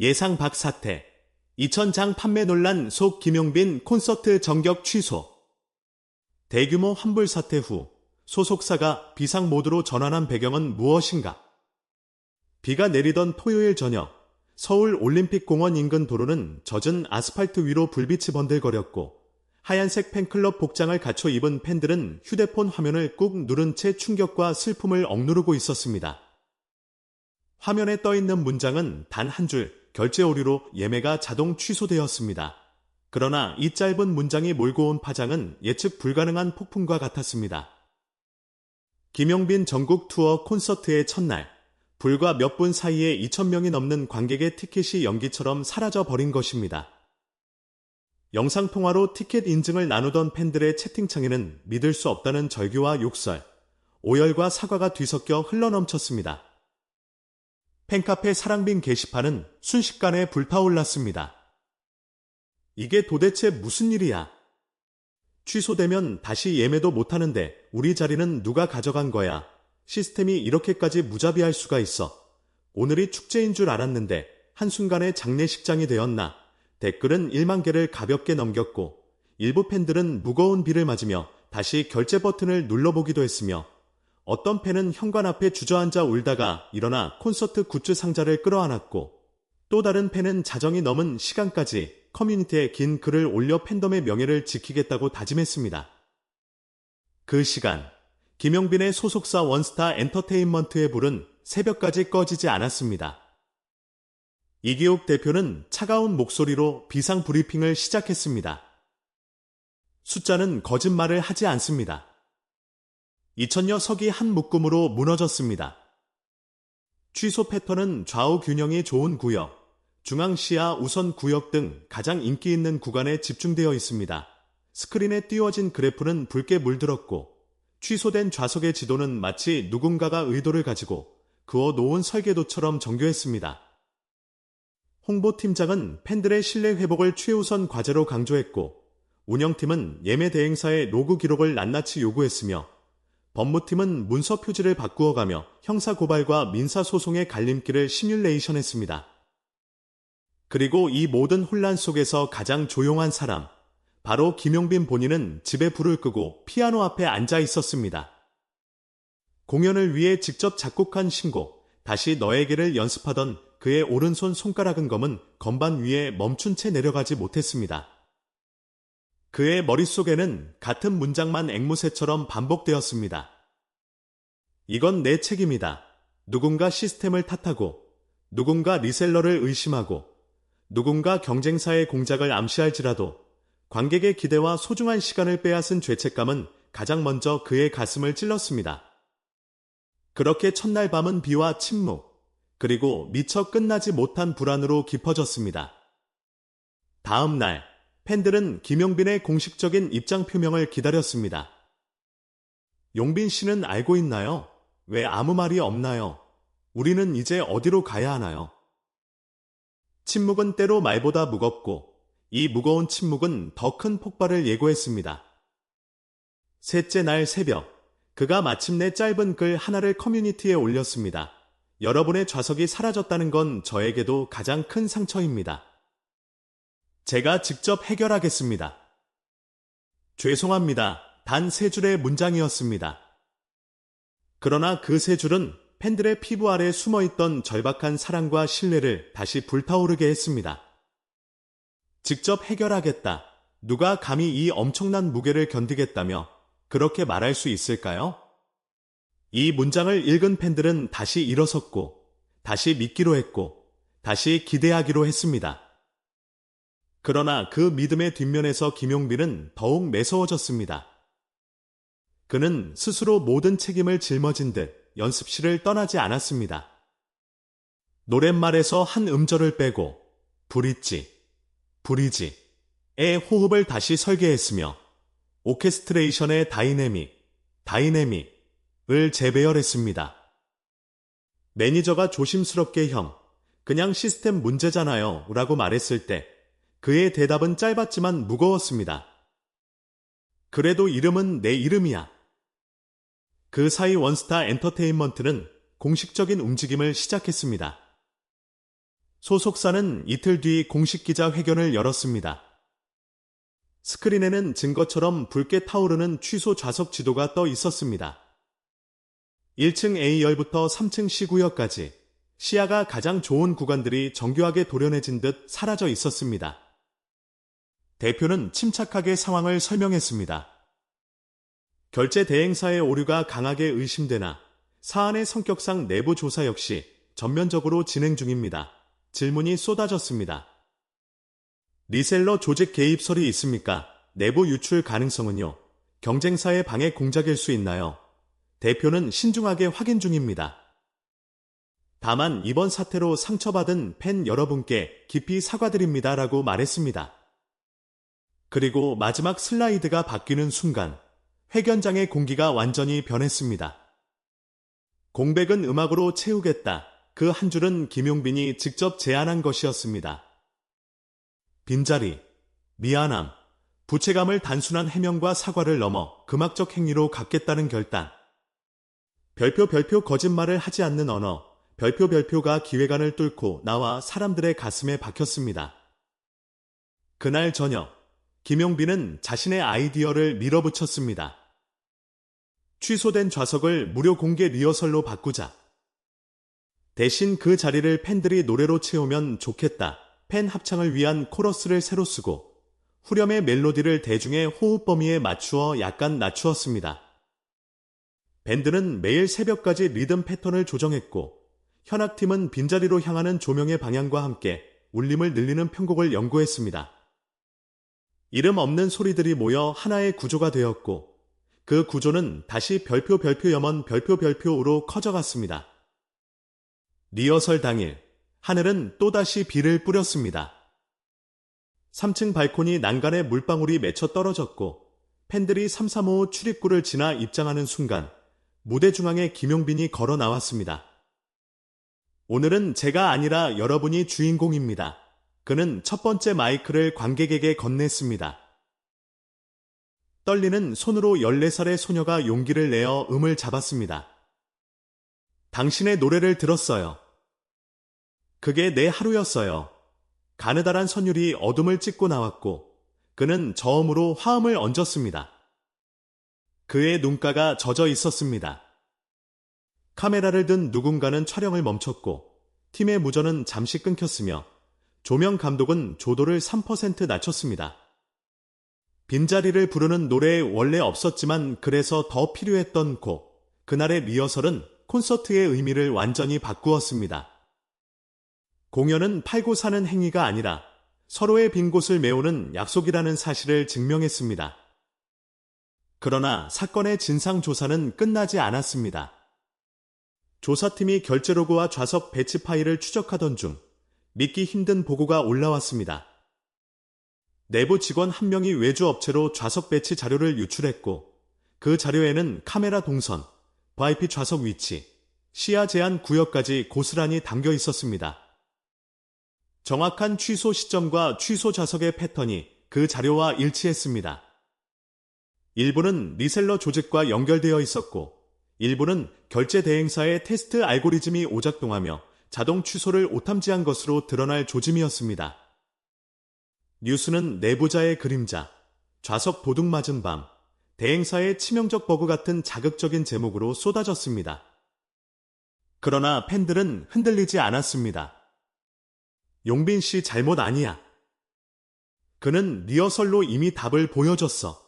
예상 박 사태. 2천장 판매 논란 속 김용빈 콘서트 정격 취소. 대규모 환불 사태 후 소속사가 비상 모드로 전환한 배경은 무엇인가? 비가 내리던 토요일 저녁 서울 올림픽공원 인근 도로는 젖은 아스팔트 위로 불빛이 번들거렸고 하얀색 팬클럽 복장을 갖춰 입은 팬들은 휴대폰 화면을 꾹 누른 채 충격과 슬픔을 억누르고 있었습니다. 화면에 떠 있는 문장은 단 한 줄, 결제 오류로 예매가 자동 취소되었습니다. 그러나 이 짧은 문장이 몰고 온 파장은 예측 불가능한 폭풍과 같았습니다. 김용빈 전국 투어 콘서트의 첫날, 불과 몇 분 사이에 2천명이 넘는 관객의 티켓이 연기처럼 사라져 버린 것입니다. 영상통화로 티켓 인증을 나누던 팬들의 채팅창에는 믿을 수 없다는 절규와 욕설, 오열과 사과가 뒤섞여 흘러넘쳤습니다. 팬카페 사랑빈 게시판은 순식간에 불타올랐습니다. 이게 도대체 무슨 일이야? 취소되면 다시 예매도 못하는데 우리 자리는 누가 가져간 거야? 시스템이 이렇게까지 무자비할 수가 있어. 오늘이 축제인 줄 알았는데 한순간에 장례식장이 되었나? 댓글은 1만 개를 가볍게 넘겼고 일부 팬들은 무거운 비를 맞으며 다시 결제 버튼을 눌러보기도 했으며 어떤 팬은 현관 앞에 주저앉아 울다가 일어나 콘서트 굿즈 상자를 끌어안았고 또 다른 팬은 자정이 넘은 시간까지 커뮤니티에 긴 글을 올려 팬덤의 명예를 지키겠다고 다짐했습니다. 그 시간 김용빈의 소속사 원스타 엔터테인먼트의 불은 새벽까지 꺼지지 않았습니다. 이기욱 대표는 차가운 목소리로 비상 브리핑을 시작했습니다. 숫자는 거짓말을 하지 않습니다. 2천여 석이 한 묶음으로 무너졌습니다. 취소 패턴은 좌우 균형이 좋은 구역, 중앙시야 우선 구역 등 가장 인기 있는 구간에 집중되어 있습니다. 스크린에 띄워진 그래프는 붉게 물들었고 취소된 좌석의 지도는 마치 누군가가 의도를 가지고 그어 놓은 설계도처럼 정교했습니다. 홍보팀장은 팬들의 신뢰 회복을 최우선 과제로 강조했고 운영팀은 예매 대행사의 로그 기록을 낱낱이 요구했으며 법무팀은 문서 표지를 바꾸어가며 형사고발과 민사소송의 갈림길을 시뮬레이션했습니다. 그리고 이 모든 혼란 속에서 가장 조용한 사람, 바로 김용빈 본인은 집에 불을 끄고 피아노 앞에 앉아 있었습니다. 공연을 위해 직접 작곡한 신곡, 다시 너에게를 연습하던 그의 오른손 손가락은 검은 건반 위에 멈춘 채 내려가지 못했습니다. 그의 머릿속에는 같은 문장만 앵무새처럼 반복되었습니다. 이건 내 책임이다. 누군가 시스템을 탓하고, 누군가 리셀러를 의심하고, 누군가 경쟁사의 공작을 암시할지라도 관객의 기대와 소중한 시간을 빼앗은 죄책감은 가장 먼저 그의 가슴을 찔렀습니다. 그렇게 첫날 밤은 비와 침묵, 그리고 미처 끝나지 못한 불안으로 깊어졌습니다. 다음 날, 팬들은 김용빈의 공식적인 입장 표명을 기다렸습니다. 용빈 씨는 알고 있나요? 왜 아무 말이 없나요? 우리는 이제 어디로 가야 하나요? 침묵은 때로 말보다 무겁고 이 무거운 침묵은 더 큰 폭발을 예고했습니다. 셋째 날 새벽, 그가 마침내 짧은 글 하나를 커뮤니티에 올렸습니다. 여러분의 좌석이 사라졌다는 건 저에게도 가장 큰 상처입니다. 제가 직접 해결하겠습니다. 죄송합니다. 단 세 줄의 문장이었습니다. 그러나 그 세 줄은 팬들의 피부 아래 숨어 있던 절박한 사랑과 신뢰를 다시 불타오르게 했습니다. 직접 해결하겠다. 누가 감히 이 엄청난 무게를 견디겠다며 그렇게 말할 수 있을까요? 이 문장을 읽은 팬들은 다시 일어섰고, 다시 믿기로 했고, 다시 기대하기로 했습니다. 그러나 그 믿음의 뒷면에서 김용빈은 더욱 매서워졌습니다. 그는 스스로 모든 책임을 짊어진 듯 연습실을 떠나지 않았습니다. 노랫말에서 한 음절을 빼고, 불있지, 브리지의 호흡을 다시 설계했으며 오케스트레이션의 다이내믹, 다이내믹을 재배열했습니다. 매니저가 조심스럽게 형, 그냥 시스템 문제잖아요 라고 말했을 때 그의 대답은 짧았지만 무거웠습니다. 그래도 이름은 내 이름이야. 그 사이 원스타 엔터테인먼트는 공식적인 움직임을 시작했습니다. 소속사는 이틀 뒤 공식 기자 회견을 열었습니다. 스크린에는 증거처럼 붉게 타오르는 취소 좌석 지도가 떠 있었습니다. 1층 A열부터 3층 C구역까지 시야가 가장 좋은 구간들이 정교하게 도려내진 듯 사라져 있었습니다. 대표는 침착하게 상황을 설명했습니다. 결제 대행사의 오류가 강하게 의심되나 사안의 성격상 내부 조사 역시 전면적으로 진행 중입니다. 질문이 쏟아졌습니다. 리셀러 조직 개입설이 있습니까? 내부 유출 가능성은요? 경쟁사의 방해 공작일 수 있나요? 대표는 신중하게 확인 중입니다. 다만 이번 사태로 상처받은 팬 여러분께 깊이 사과드립니다 라고 말했습니다. 그리고 마지막 슬라이드가 바뀌는 순간 회견장의 공기가 완전히 변했습니다. 공백은 음악으로 채우겠다. 그 한 줄은 김용빈이 직접 제안한 것이었습니다. 빈자리, 미안함, 부채감을 단순한 해명과 사과를 넘어 금학적 행위로 갖겠다는 결단. 별표 별표 거짓말을 하지 않는 언어, 별표 별표가 기획안을 뚫고 나와 사람들의 가슴에 박혔습니다. 그날 저녁, 김용빈은 자신의 아이디어를 밀어붙였습니다. 취소된 좌석을 무료 공개 리허설로 바꾸자. 대신 그 자리를 팬들이 노래로 채우면 좋겠다. 팬 합창을 위한 코러스를 새로 쓰고 후렴의 멜로디를 대중의 호흡 범위에 맞추어 약간 낮추었습니다. 밴드는 매일 새벽까지 리듬 패턴을 조정했고 현악팀은 빈자리로 향하는 조명의 방향과 함께 울림을 늘리는 편곡을 연구했습니다. 이름 없는 소리들이 모여 하나의 구조가 되었고 그 구조는 다시 별표 별표 염원 별표 별표로 커져갔습니다. 리허설 당일 하늘은 또다시 비를 뿌렸습니다. 3층 발코니 난간에 물방울이 맺혀 떨어졌고 팬들이 335 출입구를 지나 입장하는 순간 무대 중앙에 김용빈이 걸어 나왔습니다. 오늘은 제가 아니라 여러분이 주인공입니다. 그는 첫 번째 마이크를 관객에게 건넸습니다. 떨리는 손으로 14살의 소녀가 용기를 내어 음을 잡았습니다. 당신의 노래를 들었어요. 그게 내 하루였어요. 가느다란 선율이 어둠을 찍고 나왔고 그는 저음으로 화음을 얹었습니다. 그의 눈가가 젖어 있었습니다. 카메라를 든 누군가는 촬영을 멈췄고 팀의 무전은 잠시 끊겼으며 조명 감독은 조도를 3% 낮췄습니다. 빈자리를 부르는 노래에 원래 없었지만 그래서 더 필요했던 곡. 그날의 리허설은 콘서트의 의미를 완전히 바꾸었습니다. 공연은 팔고 사는 행위가 아니라 서로의 빈 곳을 메우는 약속이라는 사실을 증명했습니다. 그러나 사건의 진상조사는 끝나지 않았습니다. 조사팀이 결제 로그와 좌석 배치 파일을 추적하던 중 믿기 힘든 보고가 올라왔습니다. 내부 직원 한 명이 외주 업체로 좌석 배치 자료를 유출했고 그 자료에는 카메라 동선, VIP 좌석 위치, 시야 제한 구역까지 고스란히 담겨 있었습니다. 정확한 취소 시점과 취소 좌석의 패턴이 그 자료와 일치했습니다. 일부는 리셀러 조직과 연결되어 있었고 일부는 결제 대행사의 테스트 알고리즘이 오작동하며 자동 취소를 오탐지한 것으로 드러날 조짐이었습니다. 뉴스는 내부자의 그림자, 좌석 도둑 맞은 밤, 대행사의 치명적 버그 같은 자극적인 제목으로 쏟아졌습니다. 그러나 팬들은 흔들리지 않았습니다. 용빈 씨 잘못 아니야. 그는 리허설로 이미 답을 보여줬어.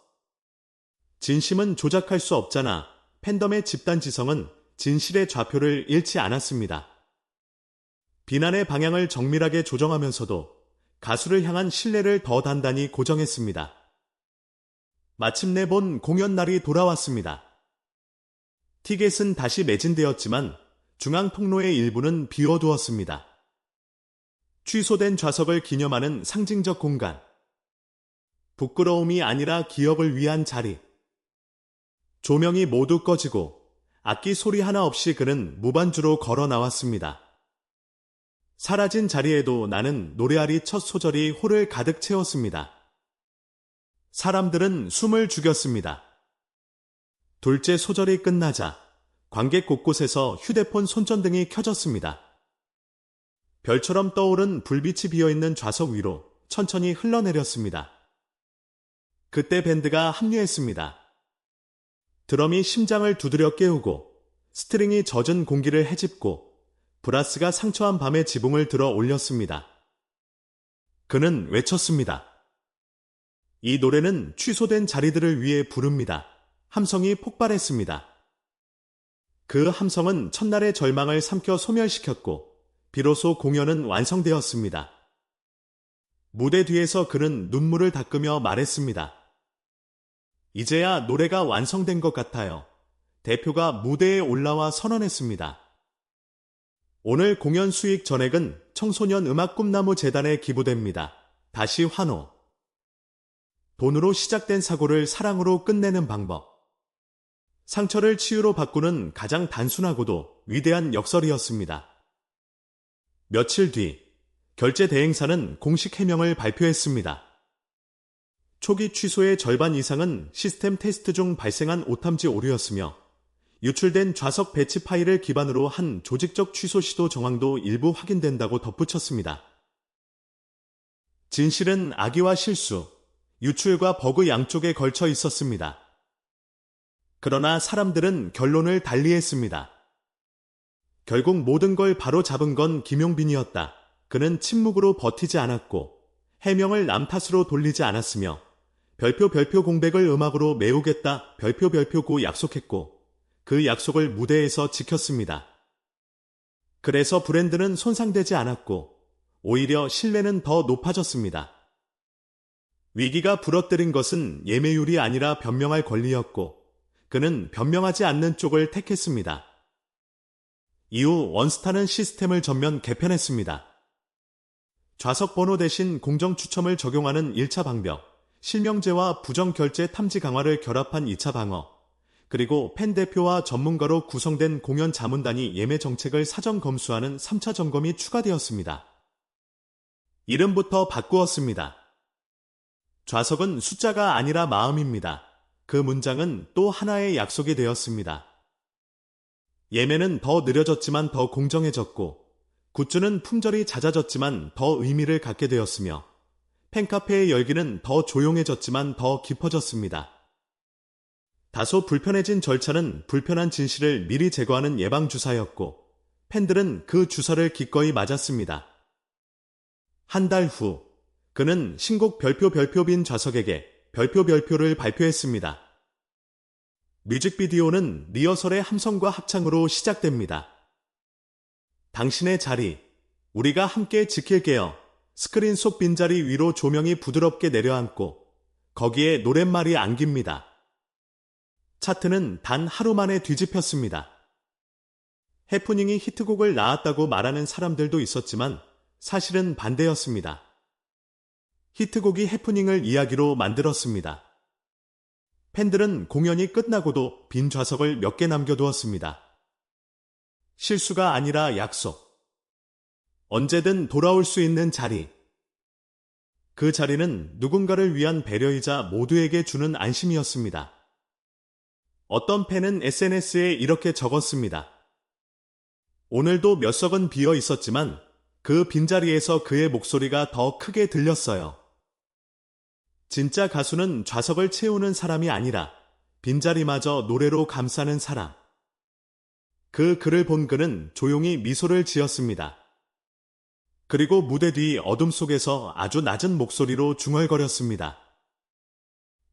진심은 조작할 수 없잖아. 팬덤의 집단 지성은 진실의 좌표를 잃지 않았습니다. 비난의 방향을 정밀하게 조정하면서도 가수를 향한 신뢰를 더 단단히 고정했습니다. 마침내 본 공연 날이 돌아왔습니다. 티켓은 다시 매진되었지만 중앙 통로의 일부는 비워두었습니다. 취소된 좌석을 기념하는 상징적 공간. 부끄러움이 아니라 기억을 위한 자리. 조명이 모두 꺼지고 악기 소리 하나 없이 그는 무반주로 걸어 나왔습니다. 사라진 자리에도 나는 노래하리 첫 소절이 홀을 가득 채웠습니다. 사람들은 숨을 죽였습니다. 둘째 소절이 끝나자 관객 곳곳에서 휴대폰 손전등이 켜졌습니다. 별처럼 떠오른 불빛이 비어있는 좌석 위로 천천히 흘러내렸습니다. 그때 밴드가 합류했습니다. 드럼이 심장을 두드려 깨우고 스트링이 젖은 공기를 헤집고 브라스가 상처한 밤의 지붕을 들어 올렸습니다. 그는 외쳤습니다. 이 노래는 취소된 자리들을 위해 부릅니다. 함성이 폭발했습니다. 그 함성은 첫날의 절망을 삼켜 소멸시켰고 비로소 공연은 완성되었습니다. 무대 뒤에서 그는 눈물을 닦으며 말했습니다. 이제야 노래가 완성된 것 같아요. 대표가 무대에 올라와 선언했습니다. 오늘 공연 수익 전액은 청소년 음악 꿈나무 재단에 기부됩니다. 다시 환호. 돈으로 시작된 사고를 사랑으로 끝내는 방법. 상처를 치유로 바꾸는 가장 단순하고도 위대한 역설이었습니다. 며칠 뒤, 결제 대행사는 공식 해명을 발표했습니다. 초기 취소의 절반 이상은 시스템 테스트 중 발생한 오탐지 오류였으며 유출된 좌석 배치 파일을 기반으로 한 조직적 취소 시도 정황도 일부 확인된다고 덧붙였습니다. 진실은 악의와 실수, 유출과 버그 양쪽에 걸쳐 있었습니다. 그러나 사람들은 결론을 달리했습니다. 결국 모든 걸 바로 잡은 건 김용빈이었다. 그는 침묵으로 버티지 않았고 해명을 남 탓으로 돌리지 않았으며 별표 별표 공백을 음악으로 메우겠다 별표 별표고 약속했고 그 약속을 무대에서 지켰습니다. 그래서 브랜드는 손상되지 않았고 오히려 신뢰는 더 높아졌습니다. 위기가 부러뜨린 것은 예매율이 아니라 변명할 권리였고 그는 변명하지 않는 쪽을 택했습니다. 이후 원스타는 시스템을 전면 개편했습니다. 좌석 번호 대신 공정 추첨을 적용하는 1차 방벽, 실명제와 부정 결제 탐지 강화를 결합한 2차 방어, 그리고 팬 대표와 전문가로 구성된 공연 자문단이 예매 정책을 사전 검수하는 3차 점검이 추가되었습니다. 이름부터 바꾸었습니다. 좌석은 숫자가 아니라 마음입니다. 그 문장은 또 하나의 약속이 되었습니다. 예매는 더 느려졌지만 더 공정해졌고, 굿즈는 품절이 잦아졌지만 더 의미를 갖게 되었으며, 팬카페의 열기는 더 조용해졌지만 더 깊어졌습니다. 다소 불편해진 절차는 불편한 진실을 미리 제거하는 예방주사였고, 팬들은 그 주사를 기꺼이 맞았습니다. 한 달 후, 그는 신곡 별표 별표빈 좌석에게 별표 별표를 발표했습니다. 뮤직비디오는 리허설의 함성과 합창으로 시작됩니다. 당신의 자리, 우리가 함께 지킬게요. 스크린 속 빈자리 위로 조명이 부드럽게 내려앉고 거기에 노랫말이 안깁니다. 차트는 단 하루 만에 뒤집혔습니다. 해프닝이 히트곡을 낳았다고 말하는 사람들도 있었지만 사실은 반대였습니다. 히트곡이 해프닝을 이야기로 만들었습니다. 팬들은 공연이 끝나고도 빈 좌석을 몇 개 남겨두었습니다. 실수가 아니라 약속. 언제든 돌아올 수 있는 자리. 그 자리는 누군가를 위한 배려이자 모두에게 주는 안심이었습니다. 어떤 팬은 SNS에 이렇게 적었습니다. 오늘도 몇 석은 비어 있었지만 그 빈자리에서 그의 목소리가 더 크게 들렸어요. 진짜 가수는 좌석을 채우는 사람이 아니라 빈자리마저 노래로 감싸는 사람. 그 글을 본 그는 조용히 미소를 지었습니다. 그리고 무대 뒤 어둠 속에서 아주 낮은 목소리로 중얼거렸습니다.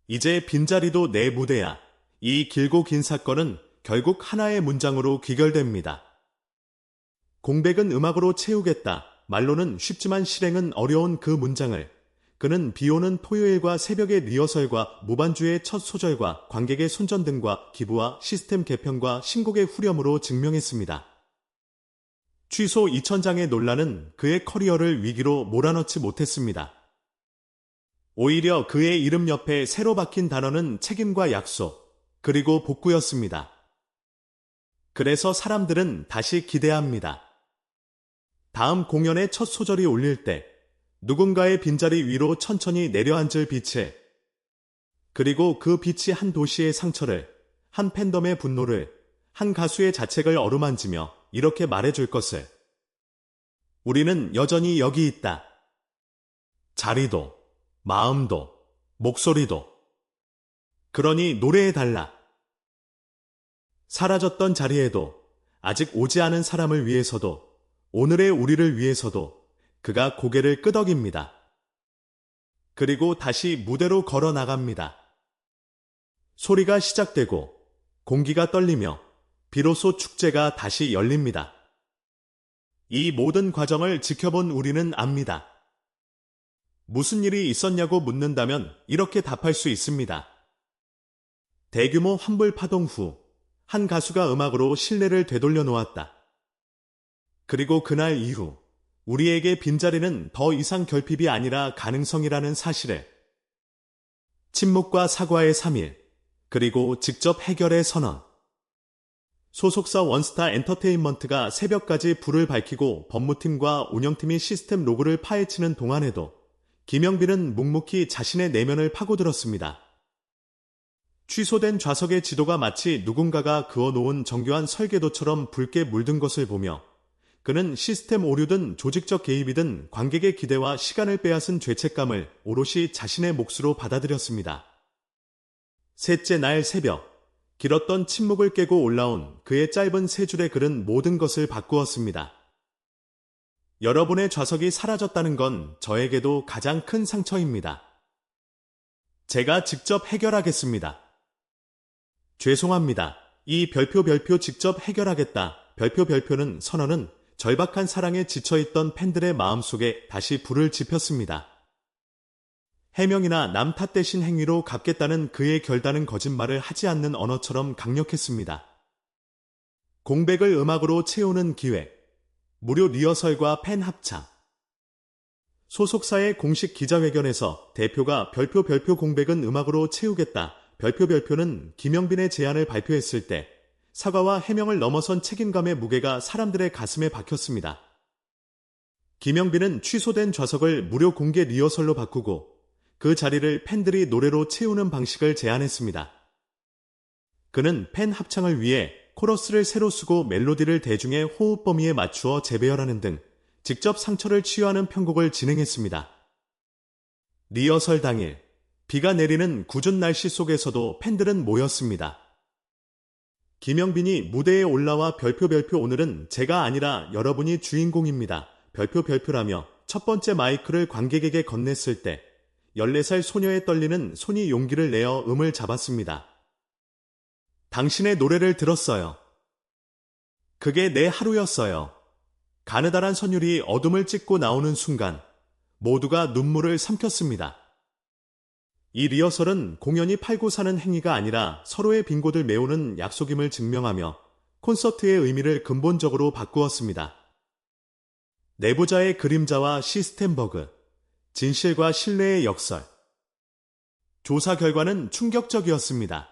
이제 빈자리도 내 무대야. 이 길고 긴 사건은 결국 하나의 문장으로 귀결됩니다. 공백은 음악으로 채우겠다. 말로는 쉽지만 실행은 어려운 그 문장을 그는 비 오는 토요일과 새벽의 리허설과 무반주의 첫 소절과 관객의 손전 등과 기부와 시스템 개편과 신곡의 후렴으로 증명했습니다. 취소 2000장의 논란은 그의 커리어를 위기로 몰아넣지 못했습니다. 오히려 그의 이름 옆에 새로 박힌 단어는 책임과 약속, 그리고 복구였습니다. 그래서 사람들은 다시 기대합니다. 다음 공연의 첫 소절이 울릴 때 누군가의 빈자리 위로 천천히 내려앉을 빛에 그리고 그 빛이 한 도시의 상처를, 한 팬덤의 분노를, 한 가수의 자책을 어루만지며 이렇게 말해줄 것을. 우리는 여전히 여기 있다. 자리도, 마음도, 목소리도. 그러니 노래해달라. 사라졌던 자리에도 아직 오지 않은 사람을 위해서도 오늘의 우리를 위해서도 그가 고개를 끄덕입니다. 그리고 다시 무대로 걸어 나갑니다. 소리가 시작되고 공기가 떨리며 비로소 축제가 다시 열립니다. 이 모든 과정을 지켜본 우리는 압니다. 무슨 일이 있었냐고 묻는다면 이렇게 답할 수 있습니다. 대규모 환불 파동 후 한 가수가 음악으로 신뢰를 되돌려 놓았다. 그리고 그날 이후 우리에게 빈자리는 더 이상 결핍이 아니라 가능성이라는 사실에 침묵과 사과의 3일, 그리고 직접 해결의 선언. 소속사 원스타 엔터테인먼트가 새벽까지 불을 밝히고 법무팀과 운영팀이 시스템 로그를 파헤치는 동안에도 김영빈은 묵묵히 자신의 내면을 파고들었습니다. 취소된 좌석의 지도가 마치 누군가가 그어놓은 정교한 설계도처럼 붉게 물든 것을 보며 그는 시스템 오류든 조직적 개입이든 관객의 기대와 시간을 빼앗은 죄책감을 오롯이 자신의 몫으로 받아들였습니다. 셋째 날 새벽, 길었던 침묵을 깨고 올라온 그의 짧은 세 줄의 글은 모든 것을 바꾸었습니다. 여러분의 좌석이 사라졌다는 건 저에게도 가장 큰 상처입니다. 제가 직접 해결하겠습니다. 죄송합니다. 이 별표 별표 직접 해결하겠다. 별표 별표는 선언은 절박한 사랑에 지쳐있던 팬들의 마음속에 다시 불을 지폈습니다. 해명이나 남 탓 대신 행위로 갚겠다는 그의 결단은 거짓말을 하지 않는 언어처럼 강력했습니다. 공백을 음악으로 채우는 기획, 무료 리허설과 팬 합창. 소속사의 공식 기자회견에서 대표가 별표 별표 공백은 음악으로 채우겠다. 별표 별표는 김영빈의 제안을 발표했을 때 사과와 해명을 넘어선 책임감의 무게가 사람들의 가슴에 박혔습니다. 김영빈은 취소된 좌석을 무료 공개 리허설로 바꾸고 그 자리를 팬들이 노래로 채우는 방식을 제안했습니다. 그는 팬 합창을 위해 코러스를 새로 쓰고 멜로디를 대중의 호흡 범위에 맞추어 재배열하는 등 직접 상처를 치유하는 편곡을 진행했습니다. 리허설 당일 비가 내리는 궂은 날씨 속에서도 팬들은 모였습니다. 김영빈이 무대에 올라와 별표 별표 오늘은 제가 아니라 여러분이 주인공입니다. 별표 별표라며 첫 번째 마이크를 관객에게 건넸을 때 14살 소녀의 떨리는 손이 용기를 내어 음을 잡았습니다. 당신의 노래를 들었어요. 그게 내 하루였어요. 가느다란 선율이 어둠을 찍고 나오는 순간 모두가 눈물을 삼켰습니다. 이 리허설은 공연이 팔고 사는 행위가 아니라 서로의 빈곳을 메우는 약속임을 증명하며 콘서트의 의미를 근본적으로 바꾸었습니다. 내부자의 그림자와 시스템 버그, 진실과 신뢰의 역설. 조사 결과는 충격적이었습니다.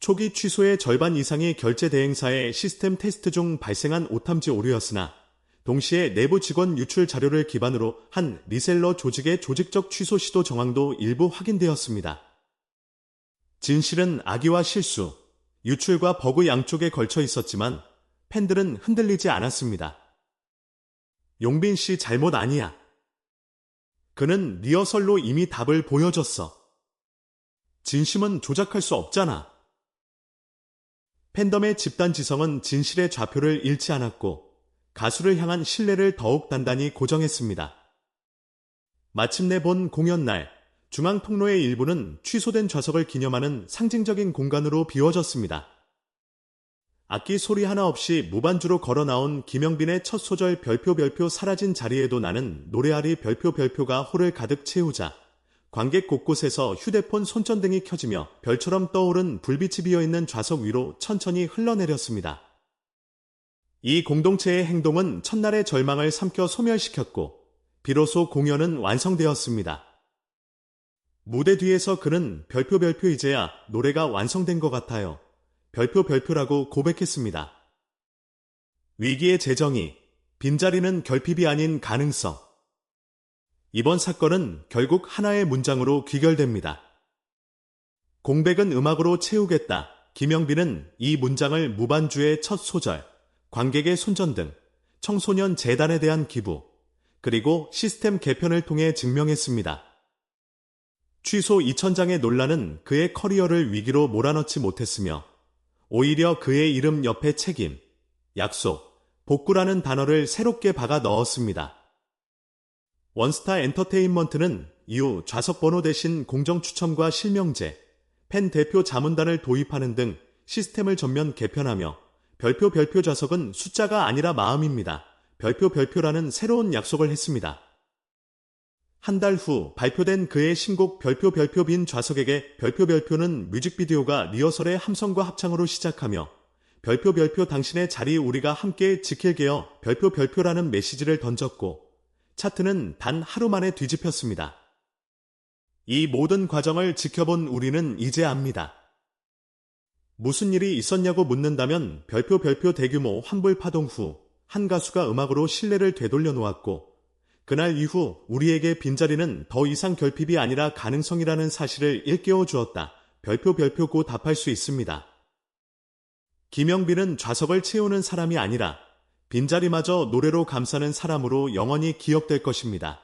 초기 취소의 절반 이상이 결제 대행사의 시스템 테스트 중 발생한 오탐지 오류였으나 동시에 내부 직원 유출 자료를 기반으로 한 리셀러 조직의 조직적 취소 시도 정황도 일부 확인되었습니다. 진실은 악의와 실수, 유출과 버그 양쪽에 걸쳐 있었지만 팬들은 흔들리지 않았습니다. 용빈 씨 잘못 아니야. 그는 리허설로 이미 답을 보여줬어. 진심은 조작할 수 없잖아. 팬덤의 집단 지성은 진실의 좌표를 잃지 않았고 가수를 향한 신뢰를 더욱 단단히 고정했습니다. 마침내 본 공연 날 중앙 통로의 일부는 취소된 좌석을 기념하는 상징적인 공간으로 비워졌습니다. 악기 소리 하나 없이 무반주로 걸어 나온 김영빈의 첫 소절 별표 별표 사라진 자리에도 나는 노래하리 별표 별표가 홀을 가득 채우자 관객 곳곳에서 휴대폰 손전등이 켜지며 별처럼 떠오른 불빛이 비어있는 좌석 위로 천천히 흘러내렸습니다. 이 공동체의 행동은 첫날의 절망을 삼켜 소멸시켰고 비로소 공연은 완성되었습니다. 무대 뒤에서 그는 별표 별표 이제야 노래가 완성된 것 같아요. 별표 별표라고 고백했습니다. 위기의 재정이 빈자리는 결핍이 아닌 가능성. 이번 사건은 결국 하나의 문장으로 귀결됩니다. 공백은 음악으로 채우겠다. 김영빈은 이 문장을 무반주의 첫 소절, 관객의 손전등, 청소년 재단에 대한 기부, 그리고 시스템 개편을 통해 증명했습니다. 취소 2천장의 논란은 그의 커리어를 위기로 몰아넣지 못했으며 오히려 그의 이름 옆에 책임, 약속, 복구라는 단어를 새롭게 박아 넣었습니다. 원스타 엔터테인먼트는 이후 좌석 번호 대신 공정 추첨과 실명제, 팬 대표 자문단을 도입하는 등 시스템을 전면 개편하며 별표 별표 좌석은 숫자가 아니라 마음입니다. 별표 별표라는 새로운 약속을 했습니다. 한 달 후 발표된 그의 신곡 별표 별표 빈 좌석에게 별표 별표는 뮤직비디오가 리허설의 함성과 합창으로 시작하며 별표 별표 당신의 자리 우리가 함께 지킬게요 별표 별표라는 메시지를 던졌고 차트는 단 하루 만에 뒤집혔습니다. 이 모든 과정을 지켜본 우리는 이제 압니다. 무슨 일이 있었냐고 묻는다면 별표 별표 대규모 환불 파동 후 한 가수가 음악으로 신뢰를 되돌려 놓았고 그날 이후 우리에게 빈자리는 더 이상 결핍이 아니라 가능성이라는 사실을 일깨워 주었다. 별표 별표고 답할 수 있습니다. 김영빈은 좌석을 채우는 사람이 아니라 빈자리마저 노래로 감싸는 사람으로 영원히 기억될 것입니다.